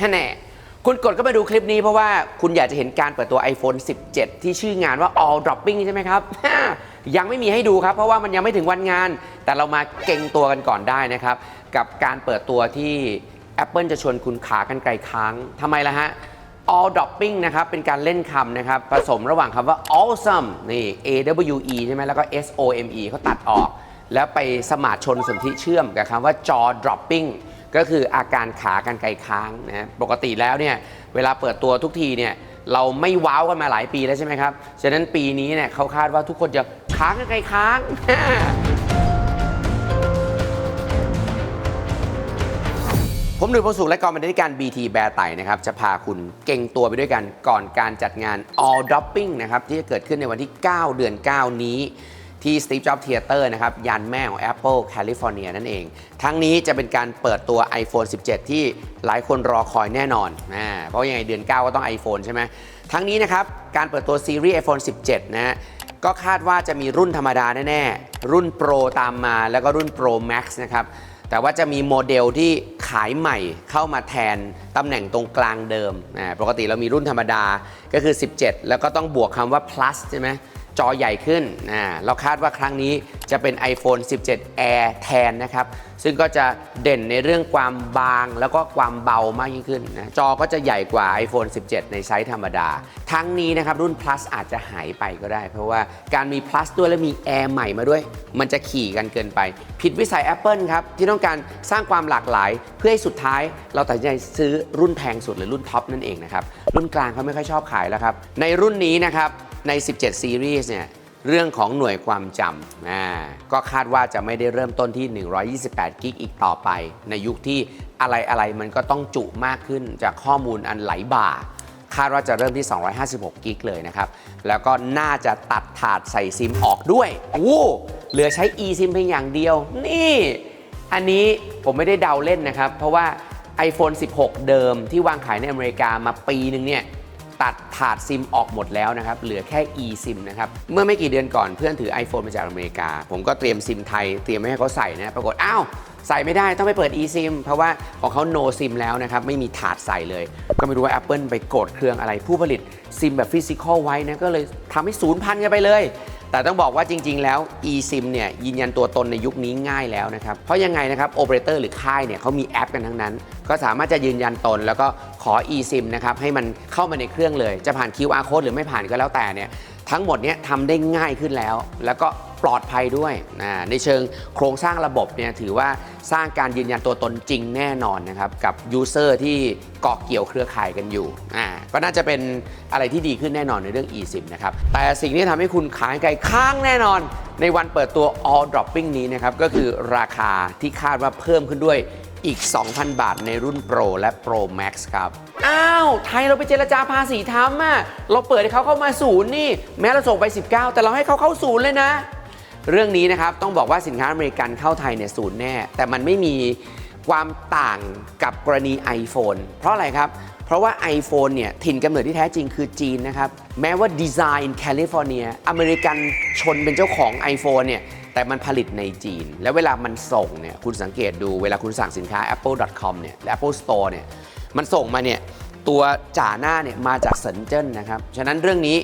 ท่แน่คุณกดเข้ามาดูคลิปนี้เพราะว่าคุณอยากจะเห็นการเปิดตัว iPhone 17 ที่ชื่องานว่า all dropping ใช่ไหมครับ ยังไม่มีให้ดูครับเพราะว่ามันยังไม่ถึงวันงาน แต่เรามาเก่งตัวกันก่อนได้นะครับ กับการเปิดตัวที่ Apple จะชวนคุณขากันไกลค้างทำไมล่ะฮะ all dropping นะครับ เป็นการเล่นคำนะครับ ผสมระหว่างคำว่า awesome นี่ A W E ใช่ไหมแล้วก็ S O M E เขาตัดออก แล้วไปสมาชนสนธิเชื่อมกับคำว่า jaw dropping ก็คืออาการขากันไกลค้างนะปกติแล้วเนี่ยเวลาเปิดตัวทุกทีเนี่ยเราไม่ว้าวกันมาหลายปีแล้วใช่ไหมครับ ฉะนั้นปีนี้เนี่ยเขาคาดว่าทุกคนจะค้างกันไกลค้าง ผมหนุ่ยพงสุขและกองบรรณาธิการ BT แบร์ไต่นะครับ จะพาคุณเก่งตัวไปด้วยกันก่อนการจัดงาน All Dropping นะครับ ที่จะเกิดขึ้นในวันที่ 9 เดือน 9 นี้ ที่ Steve Jobs Theater นะครับยานแม่ของ Apple California นั่นเอง ทั้งนี้จะเป็นการเปิดตัว iPhone 17 ที่หลายคนรอคอยแน่นอนนะเพราะยังไงเดือน 9 ก็ต้อง iPhone ใช่ไหมทั้งนี้นะครับการเปิดตัวซีรีส์ iPhone 17 นะฮะก็คาดว่าจะมีรุ่นธรรมดาแน่ๆ รุ่น Pro ตามมาแล้วก็รุ่น Pro Max นะครับแต่ว่าจะมีโมเดลที่ขายใหม่เข้ามาแทนตำแหน่งตรงกลางเดิมนะปกติเรามีรุ่นธรรมดาก็คือ 17 แล้วก็ต้องบวกคำว่า plus ใช่ไหม จอใหญ่ขึ้นนะเราคาดว่าครั้งนี้จะเป็น iPhone 17 Air แทนนะครับ ซึ่งก็จะเด่นในเรื่องความบางแล้วก็ความเบามากยิ่งขึ้นนะจอก็จะใหญ่กว่า iPhone 17 ในไซส์ธรรมดา ทั้งนี้นะครับรุ่น plus อาจจะหายไปก็ได้ เพราะว่าการมี plus ด้วยและมี Air ใหม่มาด้วย มันจะขี่กันเกินไป ผิดวิสัย Apple ครับ ที่ต้องการสร้างความหลากหลาย เพื่อให้สุดท้าย เราตัดสินใจซื้อรุ่นแพงสุดหรือรุ่นท็อปนั่นเองนะครับรุ่นกลางเขาไม่ค่อยชอบขายแล้วครับในรุ่นนี้นะครับ ใน 17 ซีรีส์เนี่ยเรื่องของหน่วยความจำอ่าก็คาดว่าจะไม่ได้เริ่มต้นที่ 128 กิกอีกต่อไป ในยุคที่อะไรอะไรมันก็ต้องจุมากขึ้นจากข้อมูลอันไหลบ่า คาดว่าจะเริ่มที่ 256 กิกเลยนะครับ แล้วก็น่าจะตัดถาดใส่ซิมออกด้วยโอ้เหลือใช้ eSIM เพียงอย่างเดียว นี่ อันนี้ผมไม่ได้เดาเล่นนะครับ เพราะว่า iPhone 16 เดิมที่วางขายในอเมริกามาปีหนึ่งเนี่ย ตัดถาดซิมออกหมดแล้วนะครับ เหลือแค่ eSIM นะครับ เมื่อไม่กี่เดือนก่อนเพื่อนถือ iPhone มาจากอเมริกา ผมก็เตรียมซิมไทย เตรียมไว้ให้เขาใส่นะปรากฏอ้าวใส่ไม่ได้ต้องไปเปิด eSIM เพราะว่าของเขา no SIM แล้วนะครับ ไม่มีถาดใส่เลย ก็ไม่รู้ว่า Apple ไปโกรธเครื่องอะไรผู้ผลิตซิมแบบฟิสิกอลไว้นะก็เลยทำให้ศูนย์พันกันไปเลย แต่ต้องบอกว่าจริง ๆ แล้ว eSIM เนี่ยยืนยันตัวตนในยุคนี้ง่ายแล้วนะครับ เพราะยังไงนะครับโอเปอเรเตอร์หรือค่ายเนี่ยเขามีแอปกันทั้งนั้น ก็สามารถจะยืนยันตนแล้วก็ ขอ eSIM นะครับให้มันเข้ามาในเครื่องเลย จะผ่าน QR code หรือไม่ผ่านก็แล้วแต่เนี่ยทั้งหมดเนี่ยทำได้ง่ายขึ้นแล้ว แล้วก็ปลอดภัยด้วยนะในเชิงโครงสร้างระบบเนี่ยถือว่าสร้างการยืนยันตัวตนจริงแน่นอนนะครับ กับยูเซอร์ที่เกาะเกี่ยวเครือข่ายกันอยู่อ่าก็น่าจะเป็นอะไรที่ดีขึ้นแน่นอนในเรื่อง eSIM นะครับ แต่สิ่งที่ทำให้คุณขายไกลค้างแน่นอน ในวันเปิดตัว all dropping นี้นะครับก็คือราคาที่คาดว่าเพิ่มขึ้นด้วย อีก 2,000 บาทในรุ่น Pro และ Pro Max ครับ อ้าว ไทยเราไปเจรจาภาษีทำอะเราเปิดให้เขาเข้ามาศูนย์นี่ แม้เราส่งไป 19 แต่เราให้เขาเข้าศูนย์เลยนะ เรื่องนี้นะครับ ต้องบอกว่าสินค้าอเมริกันเข้าไทยเนี่ยศูนย์แน่ แต่มันไม่มีความต่างกับกรณี iPhone เพราะอะไรครับเพราะว่า iPhone เนี่ยถิ่นกำเนิดที่แท้จริงคือจีนนะครับ แม้ว่าดีไซน์แคลิฟอร์เนียอเมริกันชนเป็นเจ้าของ iPhone เนี่ย แต่มันผลิตในจีน แล้วเวลามันส่งเนี่ยคุณสังเกตดูเวลาคุณสั่งสินค้า apple.com เนี่ยและ Apple Store เนี่ยมันส่งมาเนี่ยตัวจ่าหน้าเนี่ยมาจากเซินเจิ้นนะครับ ฉะนั้นเรื่องนี้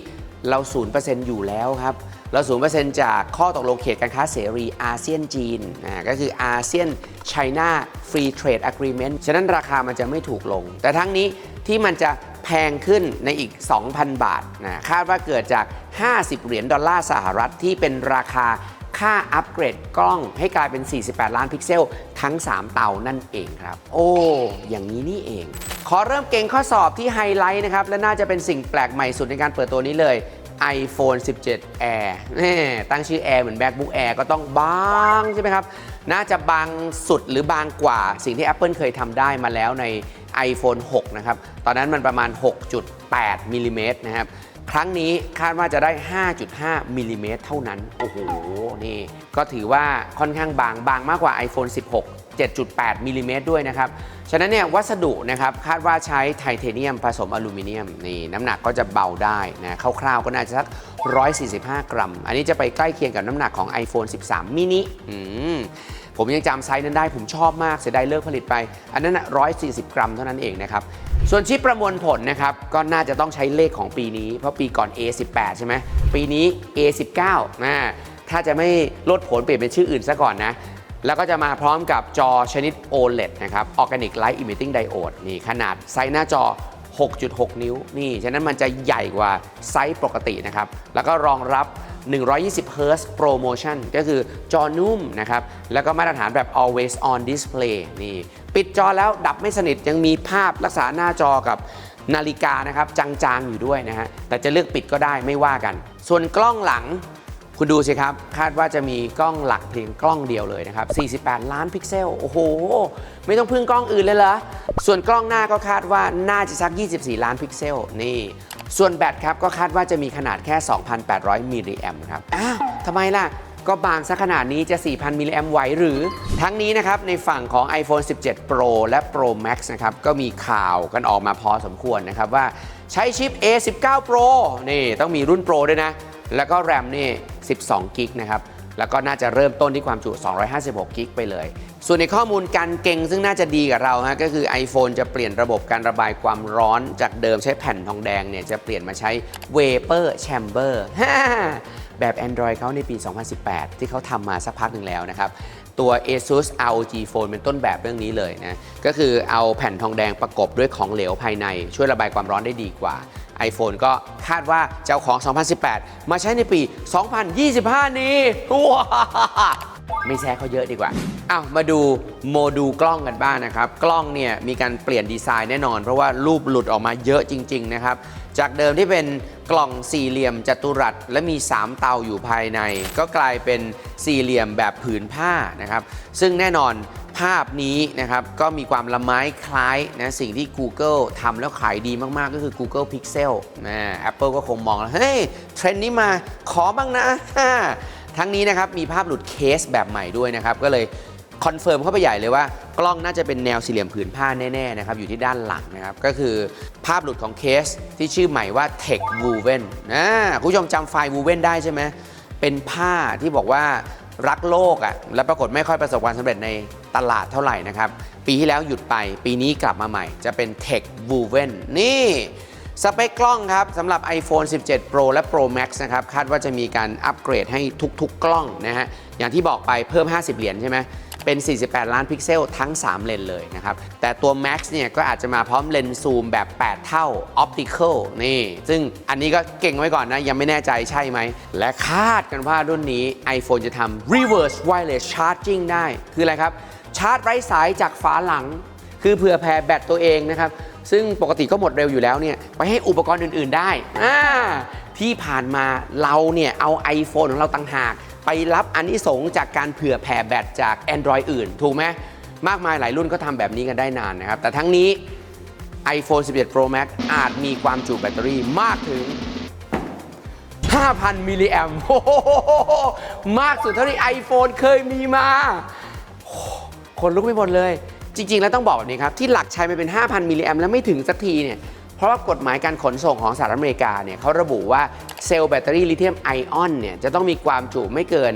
เรา 0%อยู่แล้วครับ เรา 0%จากข้อตกลงเขตการค้าเสรีอาเซียนจีนนะก็คืออาเซียน China Free Trade Agreement ฉะนั้นราคามันจะไม่ถูกลง แต่ทั้งนี้ที่มันจะแพงขึ้นในอีก 2,000 บาทนะคาดว่าเกิดจาก 50 เหรียญดอลลาร์สหรัฐที่เป็นราคา ค่าอัปเกรดกล้องให้กลายเป็น 48 ล้านพิกเซล ทั้ง 3 เตานั่นเองครับ โอ้ อย่างนี้นี่เอง ขอเริ่มเก่งข้อสอบที่ไฮไลท์นะครับ และน่าจะเป็นสิ่งแปลกใหม่สุดในการเปิดตัวนี้เลย iPhone 17 Air แน่ตั้งชื่อ Air เหมือน MacBook Air ก็ต้องบางใช่ไหมครับ น่าจะบางสุดหรือบางกว่าสิ่งที่ Apple เคยทำได้มาแล้วใน iPhone 6 นะครับ ตอนนั้นมันประมาณ 6.8มิลลิเมตรนะครับ ครั้งนี้คาดว่าจะได้ 5.5มิลลิเมตรเท่านั้น โอ้โห นี่ ก็ถือว่าค่อนข้างบางบางมากกว่า iPhone 16 7.8มิลลิเมตรด้วยนะครับ ฉะนั้นเนี่ยวัสดุนะครับคาดว่าใช้ไทเทเนียมผสมอลูมิเนียมนี่น้ำหนักก็จะเบาได้นะคร่าวๆก็น่าจะสัก 145 กรัม อันนี้จะไปใกล้เคียงกับน้ำหนักของ iPhone 13 mini อืมผมยังจำไซส์นั้นได้ผมชอบมากเสียดายเลิกผลิตไป อันนั้น140กรัมเท่านั้นเองนะครับ ส่วนชิปประมวลผลนะครับ ก็น่าจะต้องใช้เลขของปีนี้ เพราะปีก่อน A18 ใช่ไหมปีนี้ A19 นะถ้าจะไม่ลดผลเปลี่ยนเป็นชื่ออื่นซะก่อนนะ แล้วก็จะมาพร้อมกับจอชนิด OLED นะครับ Organic Light Emitting Diode นี่ขนาดไซส์หน้าจอ 6.6 นิ้ว นี่ ฉะนั้นมันจะใหญ่กว่าไซส์ปกตินะครับ แล้วก็รองรับ 120 Hz Promotion ก็คือจอนุ่มนะครับ แล้วก็มาตรฐานแบบ Always On Display นี่ ปิดจอแล้วดับไม่สนิทยังมีภาพรักษาหน้าจอกับนาฬิกานะครับจางๆอยู่ด้วยนะฮะแต่จะเลือกปิดก็ได้ไม่ว่ากัน ส่วนกล้องหลัง คุณดูสิครับ คาดว่าจะมีกล้องหลักเพียงกล้องเดียวเลยนะครับ 48 ล้านพิกเซล โอ้โห ไม่ต้องพึ่งกล้องอื่นเลยเหรอ ส่วนกล้องหน้าก็คาดว่าน่าจะสัก 24 ล้านพิกเซล นี่ ส่วนแบตครับก็คาดว่าจะมีขนาดแค่ 2,800 มิลลิแอมป์ครับ อ้าวทำไมล่ะก็บางซะขนาดนี้จะ 4,000 มิลลิแอมไหวหรือ ทั้งนี้นะครับ ในฝั่งของ iPhone 17 Pro และ Pro Max นะครับ ก็มีข่าวกันออกมาพอสมควรนะครับ ว่าใช้ชิป A19 Pro นี่ ต้องมีรุ่น Pro ด้วยนะ แล้วก็แรมนี่ 12 กิกนะครับ แล้วก็น่าจะเริ่มต้นที่ความจุ 256 กิกไปเลย ส่วนในข้อมูลการเก่งซึ่งน่าจะดีกับเราฮะก็คือ iPhone จะเปลี่ยนระบบการระบายความร้อนจากเดิมใช้แผ่นทองแดงเนี่ยจะเปลี่ยนมาใช้ Vapor Chamber แบบ Android เขาในปี 2018 ที่เขาทำมาสักพักหนึ่งแล้วนะครับ ตัว ASUS ROG Phone เป็นต้นแบบเรื่องนี้เลยนะ ก็คือเอาแผ่นทองแดงประกบด้วยของเหลวภายใน ช่วยระบายความร้อนได้ดีกว่า iPhone ก็คาดว่าจะเอาของ 2018 มาใช้ในปี 2025 นี้ว้าไม่แซะเขาเยอะดีกว่าอ้าวมาดูโมดูลกล้องกันบ้างนะครับ กล้องเนี่ยมีการเปลี่ยนดีไซน์แน่นอน เพราะว่ารูปหลุดออกมาเยอะจริง ๆ นะครับ จากเดิมที่เป็นกล่องสี่เหลี่ยมจัตุรัส และมี 3 เตาอยู่ภายใน ก็กลายเป็นสี่เหลี่ยมแบบผืนผ้านะครับ ซึ่งแน่นอน ภาพนี้นะครับก็มีความละไม้คล้ายนะสิ่งที่ Google ทำแล้วขายดีมาก ๆ ก็คือ Google Pixel นะ Apple ก็คงมองแล้วเฮ้ยเทรนด์นี้มาขอบ้างนะ ทั้งนี้นะครับมีภาพหลุดเคสแบบใหม่ด้วยนะครับ ก็เลยคอนเฟิร์มเข้าไปใหญ่เลยว่ากล้องน่าจะเป็นแนวสี่เหลี่ยมผืนผ้าแน่ ๆ นะครับ อยู่ที่ด้านหลังนะครับ ก็คือภาพหลุดของเคสที่ชื่อใหม่ว่า Tech Woven นะคุณผู้ชมจำไฟล์ Woven ได้ใช่ไหมเป็นผ้าที่บอกว่า รักโลกอะ่ะแล้วปรากฏไม่ค่อยประสบความสำเร็จในตลาดเท่าไหร่นะครับ ปีที่แล้วหยุดไป ปีนี้กลับมาใหม่ จะเป็น Tech Woven นี่ สเปคกล้องครับสำหรับ iPhone 17 Pro และ Pro Max นะครับ คาดว่าจะมีการอัปเกรดให้ทุกๆกล้องนะฮะอย่างที่บอกไปเพิ่ม 50 เหรียญใช่ไหม เป็น 48 ล้านพิกเซลทั้ง 3 เลนเลยนะครับ แต่ตัว Max เนี่ยก็อาจจะมาพร้อมเลนส์ซูมแบบ 8 เท่า Optical นี่ ซึ่งอันนี้ก็เก่งไว้ก่อนนะ ยังไม่แน่ใจใช่ไหม และคาดกันว่ารุ่นนี้ iPhone จะทำ Reverse Wireless Charging ได้ คืออะไรครับ ชาร์จไร้สายจากฝาหลัง คือเผื่อแผ่แบตตัวเองนะครับ ซึ่งปกติก็หมดเร็วอยู่แล้วเนี่ย ไปให้อุปกรณ์อื่น ๆ ได้ ที่ผ่านมาเราเนี่ยเอา iPhone ของเราต่างหาก ไปรับอันนี้สงส์จากการเผื่อแผ่แบตจาก Android อื่น ถูกไหมมากมายหลายรุ่นก็ทำแบบนี้กันได้นานนะครับ แต่ทั้งนี้ iPhone 11 Pro Max อาจมีความจุแบตเตอรี่มากถึง 5,000 มิลลิแอมโอ้โหมากสุดเท่าที่ iPhone เคยมีมา คนลุกไปหมดเลย จริง ๆ แล้วต้องบอกแบบนี้ครับ ที่หลักใช้ไปเป็น 5,000 มิลลิแอมแล้วไม่ถึงสักทีเนี่ย เพราะว่ากฎหมายการขนส่งของสหรัฐอเมริกาเนี่ยเขาระบุว่าเซลล์แบตเตอรี่ลิเธียมไอออนเนี่ยจะต้องมีความจุไม่เกิน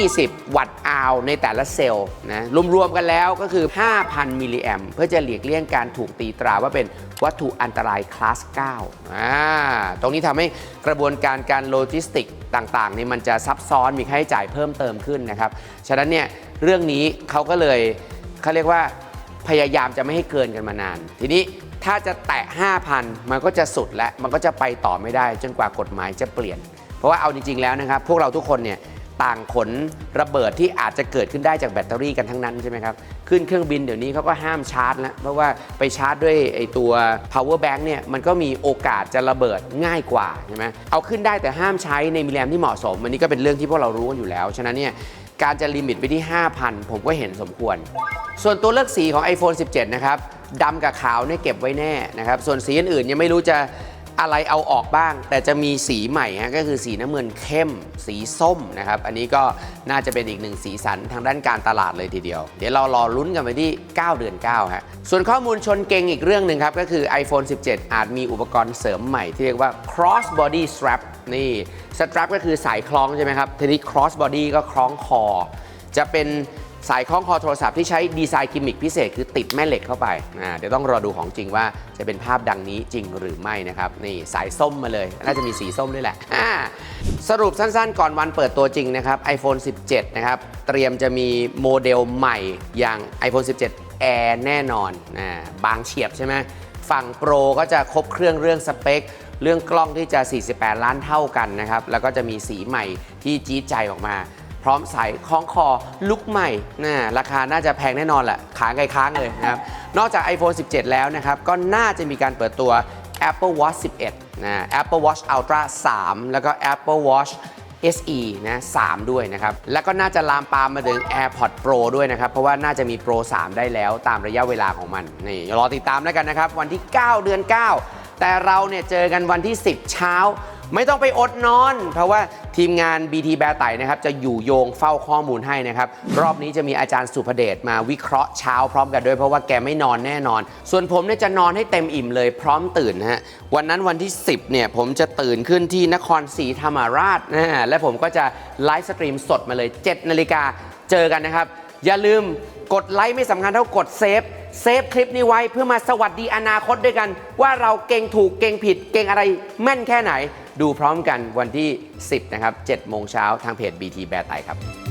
20 วัตต์อาวในแต่ละเซลล์นะรวมๆกันแล้วก็คือ 5,000 มิลลิแอมเพื่อจะหลีกเลี่ยงการถูกตีตราว่าเป็นวัตถุอันตรายคลาส 9 อ่า ตรงนี้ทำให้กระบวนการการโลจิสติกต่างๆเนี่ยมันจะซับซ้อนมีค่าใช้จ่ายเพิ่มเติมขึ้นนะครับ ฉะนั้นเนี่ยเรื่องนี้เขาก็เลยเขาเรียกว่าพยายามจะไม่ให้เกินกันมานาน ทีนี้ ถ้าจะแตะ 5,000 มันก็จะสุดและ มันก็จะไปต่อไม่ได้จนกว่ากฎหมายจะเปลี่ยน เพราะว่าเอาจริง ๆ แล้วนะครับ พวกเราทุกคนเนี่ยต่างขนระเบิดที่อาจจะเกิดขึ้นได้จากแบตเตอรี่กันทั้งนั้นใช่ไหมครับ ขึ้นเครื่องบินเดี๋ยวนี้เขาก็ห้ามชาร์จแล้ว เพราะว่าไปชาร์จด้วยไอตัว power bank เนี่ยมันก็มีโอกาสจะระเบิดง่ายกว่าใช่ไหมเอาขึ้นได้แต่ห้ามใช้ในมิลลิแอมที่เหมาะสม อันนี้ก็เป็นเรื่องที่พวกเรารู้กันอยู่แล้ว ฉะนั้นเนี่ยการจะลิมิตไปที่ 5,000 ผมก็เห็นสมควร ส่วนตัวเลือกสีของ iPhone 17 นะครับ ดำกับขาวเนี่ยเก็บไว้แน่นะครับ ส่วนสีอื่นๆยังไม่รู้จะอะไรเอาออกบ้าง แต่จะมีสีใหม่ฮะก็คือสีน้ำเงินเข้ม สีส้มนะครับ อันนี้ก็น่าจะเป็นอีกหนึ่งสีสันทางด้านการตลาดเลยทีเดียว เดี๋ยวเรารอลุ้นกันไปที่ 9 เดือน9ฮะส่วนข้อมูลชนเก่งอีกเรื่องหนึ่งครับ ก็คือ iPhone 17 อาจมีอุปกรณ์เสริมใหม่ที่เรียกว่า cross body strap นี่ strap ก็คือสายคล้องใช่ไหมครับทีนี้ cross body ก็คล้องคอจะเป็น สายคล้องคอโทรศัพท์ที่ใช้ดีไซน์กิมมิคพิเศษคือติดแม่เหล็กเข้าไปอ่าเดี๋ยวต้องรอดูของจริงว่าจะเป็นภาพดังนี้จริงหรือไม่นะครับ นี่สายส้มมาเลย น่าจะมีสีส้มด้วยแหละอ่าสรุปสั้นๆ ก่อนวันเปิดตัวจริงนะครับ iPhone 17 นะครับ เตรียมจะมีโมเดลใหม่อย่าง iPhone 17 Air แน่นอนอ่าบางเฉียบใช่ไหมฝั่งโปรก็จะครบเครื่องเรื่องสเปคเรื่องกล้องที่จะ 48 ล้านเท่ากันนะครับ แล้วก็จะมีสีใหม่ที่จี๊ดใจออกมา พร้อมใส่คล้องคอลุกใหม่นะราคาน่าจะแพงแน่นอนแหละขาไกลค้างเลยนะครับ นอกจาก iPhone 17 แล้วนะครับ ก็น่าจะมีการเปิดตัว Apple Watch 11 นะ Apple Watch Ultra 3 แล้วก็ Apple Watch SE นะ3ด้วยนะครับ แล้วก็น่าจะลามปามมาถึง AirPods Pro ด้วยนะครับ เพราะว่าน่าจะมี Pro 3 ได้แล้วตามระยะเวลาของมัน นี่รอติดตามแล้วกันนะครับ วันที่ 9 เดือน 9 แต่เราเนี่ยเจอกันวันที่ 10 เช้า ไม่ต้องไปอดนอน เพราะว่าทีมงาน BT แบร์ไตนะครับจะอยู่โยงเฝ้าข้อมูลให้นะครับ รอบนี้จะมีอาจารย์สุภเดชมาวิเคราะห์เช้าพร้อมกันด้วยเพราะว่าแกไม่นอนแน่นอน ส่วนผมเนี่ยจะนอนให้เต็มอิ่มเลยพร้อมตื่นนะฮะวันนั้นวันที่ 10เนี่ยผมจะตื่นขึ้นที่นครศรีธรรมราชนะฮะและผมก็จะไลฟ์สตรีมสดมาเลย7นาฬิกาเจอกันนะครับอย่าลืมกดไลค์ไม่สำคัญเท่ากดเซฟเซฟคลิปนี้ไว้เพื่อมาสวัสดีอนาคตด้วยกัน ว่าเราเก่งถูกเก่งผิดเก่งอะไรแม่นแค่ไหน ดูพร้อมกันวันที่ 10 นะครับ7โมงเช้าทางเพจ BT แบร์ไตครับ